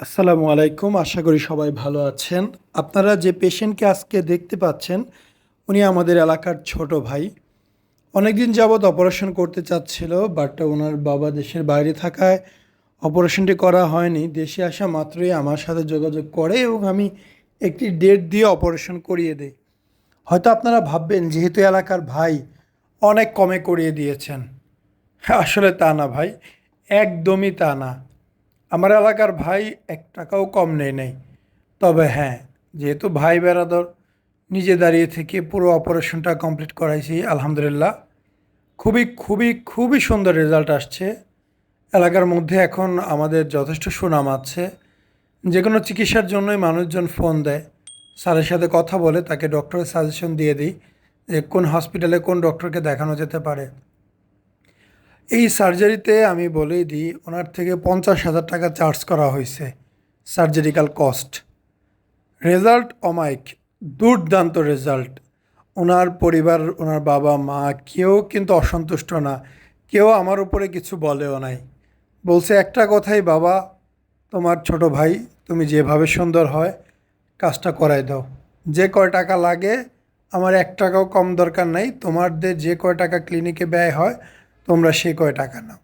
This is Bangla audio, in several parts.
আসসালামু আলাইকুম, আশা করি সবাই ভালো আছেন। আপনারা যে পেশেন্টকে আজকে দেখতে পাচ্ছেন, উনি আমাদের এলাকার ছোট ভাই। অনেকদিন যাবৎ অপারেশন করতে চাচ্ছিল, বাট ওনার বাবা দেশের বাইরে থাকায় অপারেশনটি করা হয়নি। দেশে আসা মাত্রই আমার সাথে যোগাযোগ করে এবং আমি একটি ডেট দিয়ে অপারেশন করিয়ে দেই। হয়তো আপনারা ভাববেন, যেহেতু এলাকার ভাই অনেক কমে করিয়ে দিয়েছেন। আসলে তা না ভাই, একদমই তা না। আমার এলাকার ভাই এক টাকাও কম নেই নেই। তবে হ্যাঁ যেহেতু ভাই বেরাদর, নিজে দাঁড়িয়ে থেকে পুরো অপারেশনটা কমপ্লিট করাইছি, আলহামদুলিল্লাহ। খুবই খুবই খুবই সুন্দর রেজাল্ট আসছে। এলাকার মধ্যে এখন আমাদের যথেষ্ট সুনাম আছে। যে কোনো চিকিৎসার জন্যই মানুষজন ফোন দেয়। স্যারের সাথে কথা বলে তাকে ডক্টরের সাজেশন দিয়ে দিই যে কোন হসপিটালে কোন ডক্টরকে দেখানো যেতে পারে। এই সার্জারিতে আমি বলেই দিই, ওনার থেকে পঞ্চাশ হাজার টাকা চার্জ করা হয়েছে, সার্জারিক্যাল কস্ট। রেজাল্ট অমাইক দুর্দান্ত রেজাল্ট। ওনার পরিবার, ওনার বাবা, মা, কেউ কিন্তু অসন্তুষ্ট না, কেউ আমার উপরে কিছু বলেও নাই। বলছে, একটা কথাই বাবা, তোমার ছোট ভাই, তুমি যেভাবে সুন্দর হয়, কাজটা করাই দাও। যে কয় টাকা লাগে, আমার এক টাকাও কম দরকার নাই, তোমাদের যে কয় টাকা ক্লিনিকে ব্যয় হয় তোমরা সে কয় টাকা নাও।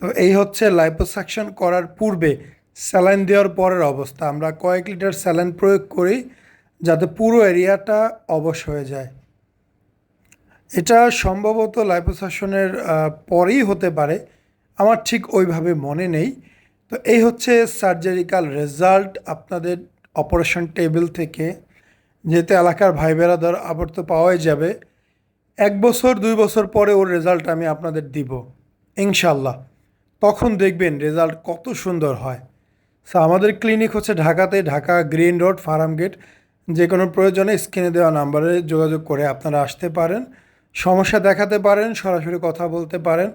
তো এই হচ্ছে লাইপোসাকশন করার পূর্বে স্যালাইন দেওয়ার পরের অবস্থা। আমরা কয়েক লিটার স্যালাইন প্রয়োগ করি যাতে পুরো এরিয়াটা অবশ হয়ে যায়। এটা সম্ভবত লাইপোসাকশনের পরেই হতে পারে। আমার ঠিক ওইভাবে মনে নেই। তো এই হচ্ছে সার্জারিক্যাল রেজাল্ট আপনাদের অপারেশন টেবিল থেকে। যেতে এলাকার ভাই বেড়াদার আবার তো পাওয়াই যাবে এক বছর, দুই বছর পরে ওর রেজাল্ট আমি আপনাদের দিব ইনশাল্লাহ তখন দেখবেন রেজাল্ট কত সুন্দর হয়। সো আমাদের ক্লিনিক হচ্ছে ঢাকাতে, Dhaka green road farm gate যে কোনো প্রয়োজনে স্ক্রিনে দেওয়া নাম্বারে যোগাযোগ করে আপনারা আসতে পারেন। সমস্যা দেখাতে পারেন, সরাসরি কথা বলতে পারেন।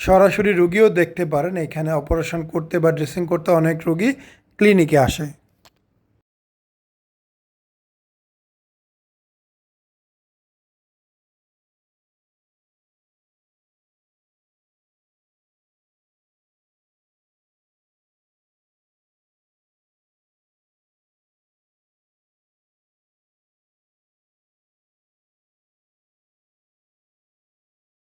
সরাসরি রুগীও দেখতে পারেন। এখানে অপারেশন করতে বা ড্রেসিং করতে অনেক রুগী ক্লিনিকে আসে।